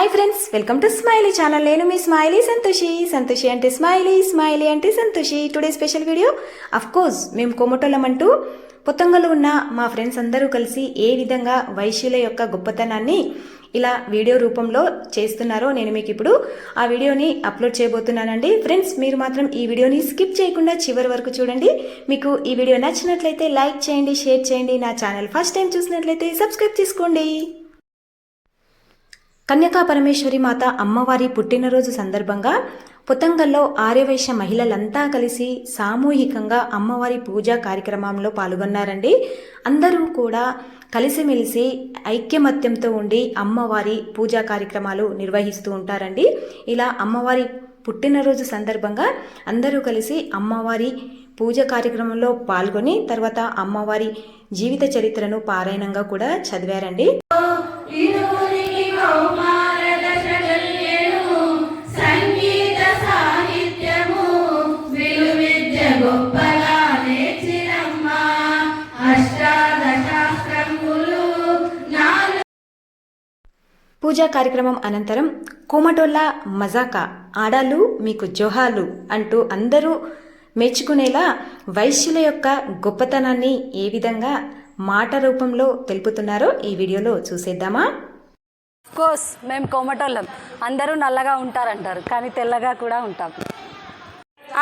Hi friends welcome to smiley channel నేను మీ smiley Santoshi. Santoshi అంటే స్మైలీ స్మైలీ అంటే Santoshi. Today special video of course మేము కొమటోలమంటూ అంటూ పొత్తంగలో ఉన్న మా ఫ్రెండ్స్ అందరూ కలిసి ఏ విధంగా వైశ్యుల యొక్క గొప్పతనాన్ని ఇలా వీడియో రూపంలో చేస్తున్నారో నేను మీకు ఇప్పుడు ఆ వీడియోని అప్లోడ్ చేయబోతున్నానండి. ఫ్రెండ్స్ మీరు మాత్రం ఈ వీడియోని స్కిప్ చేయకుండా చివరి వరకు చూడండి. మీకు ఈ వీడియో నచ్చినట్లయితే లైక్ చేయండి షేర్ చేయండి. నా ఛానల్ ఫస్ట్ టైం చూసినట్లయితే సబ్స్క్రైబ్ చేసుకోండి. కన్యకా పరమేశ్వరి మాత అమ్మవారి పుట్టినరోజు సందర్భంగా పుతంగల్లో ఆర్యవైశ్య మహిళలంతా కలిసి సామూహికంగా అమ్మవారి పూజా కార్యక్రమంలో పాల్గొన్నారండి. అందరూ కూడా కలిసిమెలిసి ఐక్యమత్యంతో ఉండి అమ్మవారి పూజా కార్యక్రమాలు నిర్వహిస్తూ ఉంటారండి. ఇలా అమ్మవారి పుట్టినరోజు సందర్భంగా అందరూ కలిసి అమ్మవారి పూజ కార్యక్రమంలో పాల్గొని తర్వాత అమ్మవారి జీవిత చరిత్రను పారాయణంగా కూడా చదివారండి. గొప్పగా నేర్చినమ్మా అష్టాదశాస్త్రములు నాలుగు పూజా కార్యక్రమం అనంతరం కోమటోళ్ళ మజాకా ఆడాలు మీకు జోహాలు అంటూ అందరూ మెచ్చుకునేలా వైశ్యుల యొక్క గొప్పతనాన్ని ఏ విధంగా మాట రూపంలో తెలుపుతున్నారో ఈ వీడియోలో చూసేద్దామా? కోర్స్ మేము కోమటోళ్ళం. అందరూ నల్లగా ఉంటారంటారు కానీ తెల్లగా కూడా ఉంటాం.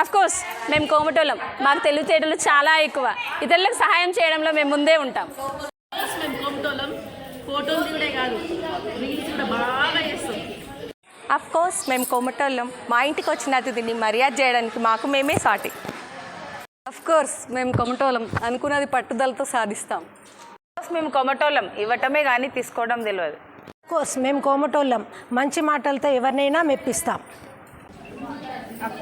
కోర్స్ మేము కోమటోళ్ళం. మాకు తెలివితేటలు చాలా ఎక్కువ. ఇతరులకు సహాయం చేయడంలో మేము ముందే ఉంటాం. ఆఫ్ కోర్స్ మేము కోమటోళ్ళం. మా ఇంటికి వచ్చిన అతిథిని మర్యాద చేయడానికి మాకు మేమే సాటి. ఆఫ్ కోర్స్ మేము కొమటోళ్ళం. అనుకున్నది పట్టుదలతో సాధిస్తాం. మేము కొమటోళ్ళం. ఇవ్వటమే కానీ తీసుకోవడం తెలియదు. కోర్స్ మేము కోమటోళ్ళం. మంచి మాటలతో ఎవరినైనా మెప్పిస్తాం. అఫ్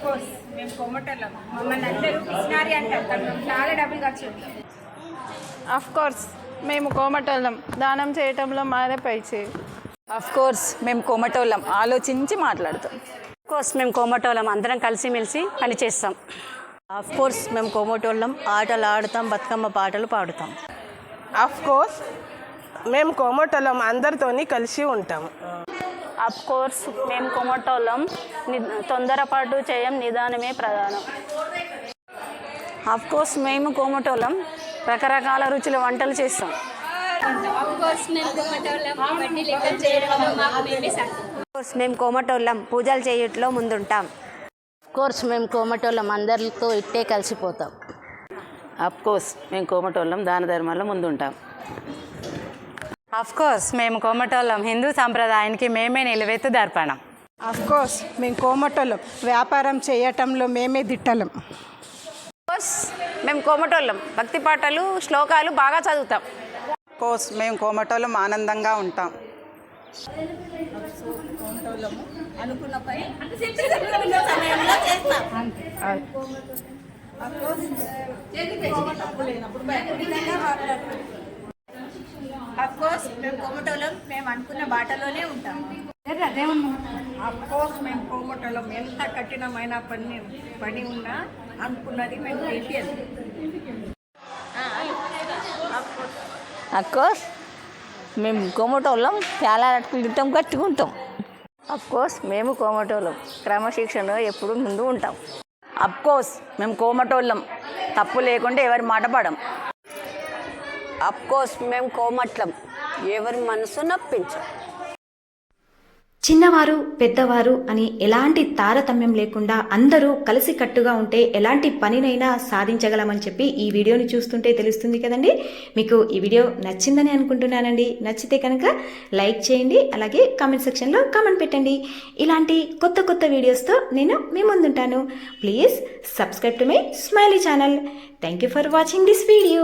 కోర్స్ మేము కోమటోళ్ళం దానం చేయటంలో మాదే పైచేయి ఆఫ్ కోర్స్ మేము కోమటోళ్ళం ఆలోచించి మాట్లాడతాం. కోర్స్ మేము కోమటోళ్ళం అందరం కలిసిమెలిసి పనిచేస్తాం ఆఫ్ కోర్స్ మేము కోమటోళ్ళం ఆటలు ఆడుతాం బతుకమ్మ పాటలు పాడుతాం. కోర్స్ మేము కోమటోళ్ళం అందరితోని కలిసి ఉంటాము అఫ్ కోర్స్ మేము కోమటోళ్ళం ని- తొందరపాటు చేయం నిదానమే ప్రధానం. ఆఫ్ కోర్స్ మేము కోమటోళ్ళం రకరకాల రుచుల వంటలు చేస్తాం. కోర్స్ మేము కోమటోళ్ళం పూజలు చేయట్లో ముందుంటాం. కోర్స్ మేము కోమటోళ్ళం అందరితో ఇట్టే కలిసిపోతాం. అఫ్ కోర్స్ మేము కోమటోళ్ళం దాన ధర్మాల్లో ముందుంటాం. కోర్స్ మేము కోమటోళ్ళం. హిందూ సాంప్రదాయానికి మేమే నిలువెత్తు దర్పణం. అఫ్ కోర్స్ మేము కోమటోళ్ళం. వ్యాపారం చేయటంలో మేమే దిట్టలం. కోర్స్ మేము కోమటోళ్ళం. భక్తి పాటలు శ్లోకాలు బాగా చదువుతాం. కోర్స్ మేము కోమటోళ్ళం ఆనందంగా ఉంటాం. కోర్స్ మేము కొమ్మటోళ్ళం మేము అనుకున్న బాటలోనే ఉంటాం. కోర్స్ మేము కోమటోళ్ళం. ఎంత కఠినమైన పని పని ఉన్నా అనుకున్నది మేము చేసేది కోర్స్ మేము కోమటోళ్ళం చాలా తింటాం కట్టుకుంటాం. కోర్స్ మేము కోమటోళ్ళం. క్రమశిక్షణలో ఎప్పుడు ముందు ఉంటాం. అఫ్ కోర్స్ మేము కోమటోళ్ళం. తప్పు లేకుండా ఎవరి మాట పడం. అఫ్కోర్స్ మేము కోమట్లం. ఎవరి మనసు నప్పించం చిన్నవారు పెద్దవారు అని ఎలాంటి తారతమ్యం లేకుండా అందరూ కలిసికట్టుగా ఉంటే ఎలాంటి పనినైనా సాధించగలమని చెప్పి ఈ వీడియోని చూస్తుంటే తెలుస్తుంది కదండి. మీకు ఈ వీడియో నచ్చిందని అనుకుంటున్నానండి. నచ్చితే కనుక లైక్ చేయండి అలాగే కామెంట్ సెక్షన్లో కామెంట్ పెట్టండి. ఇలాంటి కొత్త కొత్త వీడియోస్తో నేను మీ ముందుంటాను. Please subscribe to my smiley channel. Thank you for watching this video.